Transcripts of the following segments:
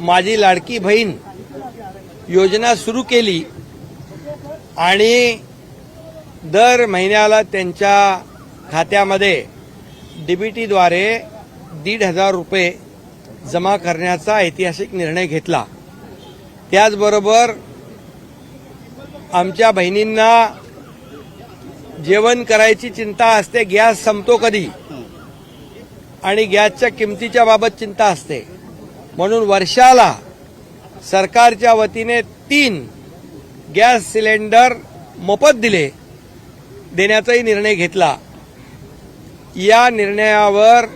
माझी लाडकी बहीण योजना सुरू केली आणि दर महिन्याला त्यांच्या खात्यामध्ये डीबीटीद्वारे दीड हजार रुपये जमा करण्याचा ऐतिहासिक निर्णय घेतला. त्याचबरोबर आमच्या बहिणींना जेवण करायची चिंता असते गॅस संपतो कधी? आणि गॅसच्या किमतीच्या बाबत चिंता असते. म्हणून वर्षाला सरकारच्या वतीने तीन गॅस सिलेंडर मोफत दिले देण्याचाही निर्णय घेतला. या निर्णयावर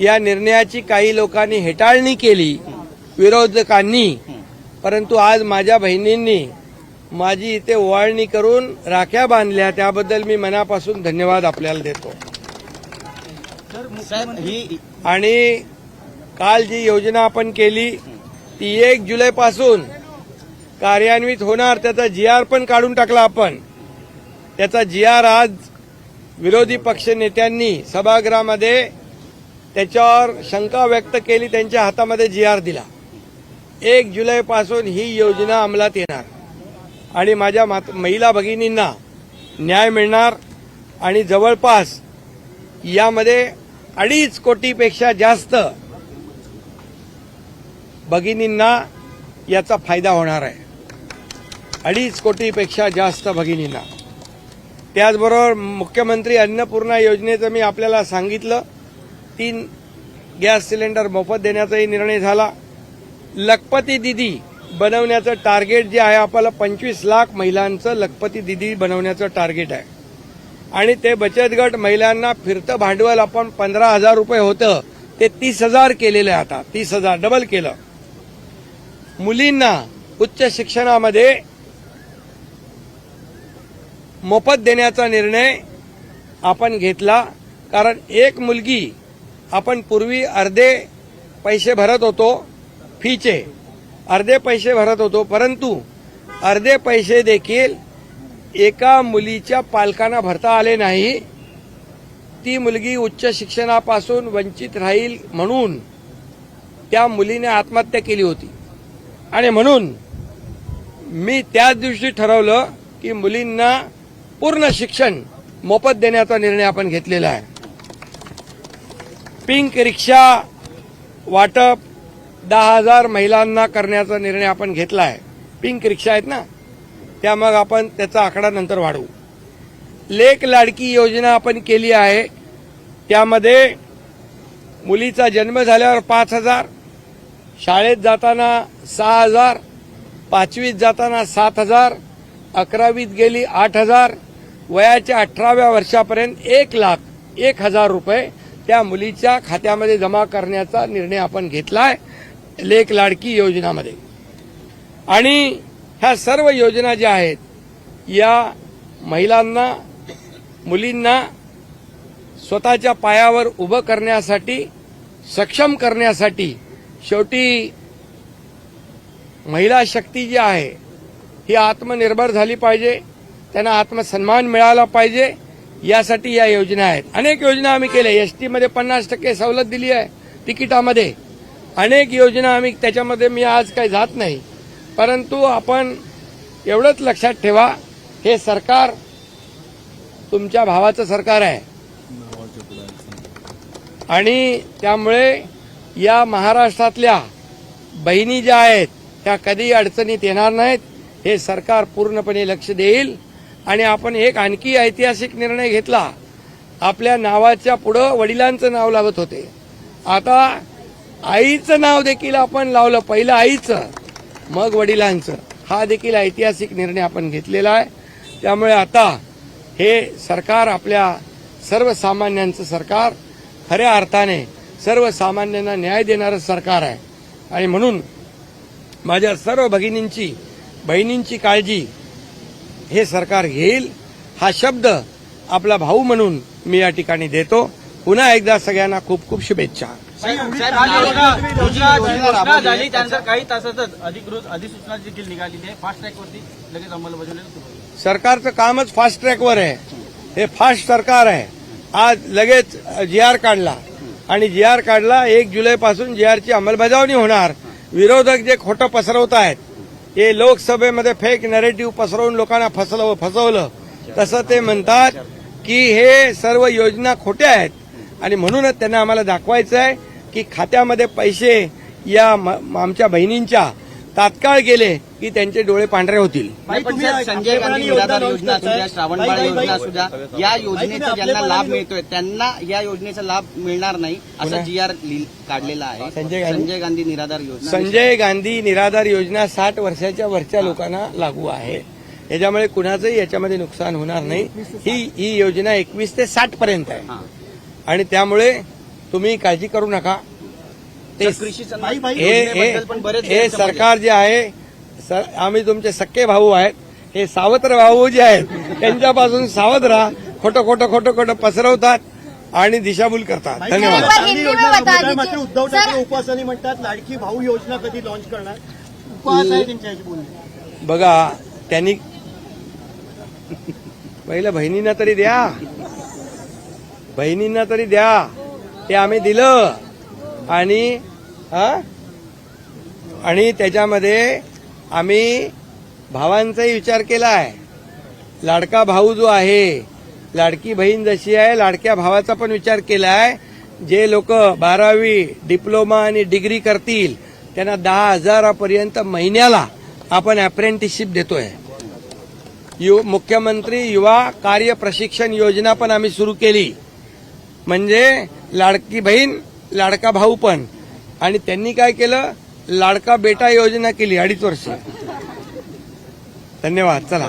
या निर्णयाची काही लोकांनी हेटाळणी केली विरोधकांनी. परंतु आज माझ्या बहिणींनी माझी इथे ओवाळणी करून राख्या बांधल्या त्याबद्दल मी मनापासून धन्यवाद आपल्याला देतो. आणि काल जी योजना आपण केली ती एक जुलैपासून कार्यान्वित होणार त्याचा जी आर पण काढून टाकला आपण. त्याचा जी आर आज विरोधी पक्ष नेत्यांनी सभागृहामध्ये त्याच्यावर शंका व्यक्त केली त्यांच्या हातामध्ये जी आर दिला. एक जुलैपासून ही योजना अंमलात येणार. आणि माझ्या मात- महिला भगिनींना न्याय मिळणार आणि जवळपास यामध्ये अडीच कोटीपेक्षा जास्त भगिनींना याचा फायदा होणार आहे. अडीच कोटीपेक्षा जास्त भगिनींना. त्याचबरोबर मुख्यमंत्री अन्नपूर्णा योजनेचं मी आपल्याला सांगितलं. तीन गॅस सिलेंडर मोफत देण्याचाही निर्णय झाला. लखपती दिदी बनवण्याचं टार्गेट जे आहे आपल्याला पंचवीस लाख महिलांचं लखपती दिदी बनवण्याचं टार्गेट आहे. आणि ते बचत गट महिलांना फिरतं भांडवल आपण पंधरा हजार रुपये होतं. ते तीस हजार केलेलं आहे आता. तीस हजार डबल केलं. मुलींना उच्च शिक्षणामध्ये मोफत देण्याचा निर्णय आपण घेतला. कारण एक मुलगी आपण पूर्वी अर्धे पैसे भरत होतो फीचे. अर्धे पैसे भरत होतो परंतु अर्धे पैसे देखील एका मुलीच्या पालकांना भरता आले नाही. ती मुलगी उच्च शिक्षणापासून वंचित राहील म्हणून त्या मुलीने आत्महत्या केली होती. आणि म्हणून मी त्याच दिवशी ठरवलं की मुलींना पूर्ण शिक्षण मोफत देण्याचा निर्णय आपण घेतलेला आहे. पिंक रिक्षा वाटप दहा हजार महिलांना करण्याचा निर्णय आपण घेतला आहे. पिंक रिक्षा आहेत ना? त्या मग आपण त्याचा आकडा नंतर वाढवू. लेक लाडकी योजना आपण केली आहे. त्यामध्ये मुलीचा जन्म झाल्यावर पाच हजार शाळेत जाताना सहा हजार पाचवीत जाताना सात हजार अकरावीत गेली आठ हजार वयाच्या अठराव्या वर्षापर्यंत एक लाख एक हजार रुपये त्या मुलीच्या खात्यामध्ये जमा करण्याचा निर्णय आपण घेतलाय लेख लाडकी योजनामध्ये. आणि ह्या सर्व योजना ज्या आहेत या महिलांना मुलींना स्वतःच्या पायावर उभं करण्यासाठी सक्षम करण्यासाठी शेवटी महिला शक्ती जी आहे ही आत्मनिर्भर झाली पाहिजे त्यांना आत्मसन्मान मिळाला पाहिजे यासाठी या योजना आहेत. अनेक योजना आम्ही केल्या. एस टीमध्ये पन्नास टक्के सवलत दिली आहे तिकिटामध्ये. अनेक योजना आम्ही त्याच्यामध्ये मी आज काही जात नाही. परंतु आपण एवढंच लक्षात ठेवा हे सरकार तुमच्या भावाचं सरकार आहे. आणि त्यामुळे या महाराष्ट्रातल्या बहिणी ज्या आहेत त्या कधी अडचणीत येणार नाहीत हे सरकार पूर्णपणे लक्ष देईल. आणि आपण एक आणखी ऐतिहासिक निर्णय घेतला. आपल्या नावाच्या पुढं वडिलांचं नाव लावत होते. आता आईचं नाव देखील आपण लावलं पहिलं आईचं मग वडिलांचं. हा देखील ऐतिहासिक निर्णय आपण घेतलेला आहे. त्यामुळे आता हे सरकार आपल्या सर्वसामान्यांचं सरकार खऱ्या अर्थाने सर्वसामान्यांना न्याय देणारं सरकार आहे. आणि म्हणून माझ्या सर्व भगिनींची बहिणींची काळजी हे सरकार घेईल हा शब्द आपला भाऊ म्हणून मी या ठिकाणी देतो. पुन्हा एकदा सगळ्यांना खूप खूप शुभेच्छा. साहेब, काल योजना योजना घोषणा झाली त्यानंतर काही तासातच अधिकृत अधिसूचना देखील निघालेली आहे. फास्ट ट्रॅकवरती लगेच अंमलबजावणी सुरू होईल. सरकारचं कामच फास्ट ट्रॅकवर आहे. हे फास्ट सरकार आहे. आज लगेच जी आर काढला. आणि जी आर काढला एक जुलैपासून जी आरची अंमलबजावणी होणार. विरोधक जे खोटं पसरवत आहेत हे लोकसभेमध्ये फेक नरेटिव्ह पसरवून लोकांना फसलं फसवलं. तसं ते म्हणतात की हे सर्व योजना खोट्या आहेत. आणि म्हणूनच त्यांना आम्हाला दाखवायचं आहे की खात्यामध्ये पैसे या म- आमच्या बहिणींच्या तात्काळ गेले की त्यांचे डोळे पांढरे होतील. संजय गांधी निराधार योजना असू द्या श्रावणबाळ योजना असू द्या या योजनेचा ज्यांना लाभ मिळतोय त्यांना या योजनेचा लाभ मिळणार नाही असा जी आर काढलेला आहे. संजय गांधी? संजय गांधी निराधार योजना संजय गांधी निराधार योजना साठ वर्षाच्या वरच्या लोकांना लागू आहे. याच्यामुळे कुणाचंही याच्यामध्ये नुकसान होणार नाही. ही ही योजना एकवीस ते साठ पर्यंत आहे. आणि त्यामुळे तुम्ही काळजी करू नका. ते हे. सरकार जे आहे सर आम्ही तुमचे सक्के भाऊ आहेत. हे सावत्र भाऊ जे आहेत त्यांच्यापासून सावध राहा. खोटं खोटं खोटं खोटं पसरवतात आणि दिशाभूल करतात. धन्यवाद. उद्धव ठाकरे उपवासाने म्हणतात लाडकी भाऊ योजना कधी लॉन्च करणार? उपवास आहे त्यांच्याशी बोलणे बघा त्यांनी पहिलं बहिणींना तरी द्या. बहिणींना तरी द्या. ते आम्ही दिलं. आणि आणि त्याच्यामध्ये आम्ही भावांचाही विचार केला आहे. लाडका भाऊ जो आहे लाडकी बहीण जशी आहे लाडक्या भावाचा पण विचार केला आहे. जे लोक बारावी डिप्लोमा आणि डिग्री करतील त्यांना दहा हजारापर्यंत महिन्याला आपण अप्रेंटिसशिप देतोय. यु मुख्यमंत्री युवा कार्य प्रशिक्षण योजना पण आम्ही सुरू केली. म्हणजे लाडकी बहीण लाडका भाऊ पण. आणि त्यांनी काय केलं? लाडका बेटा योजना केली अडीच वर्ष. धन्यवाद. चला.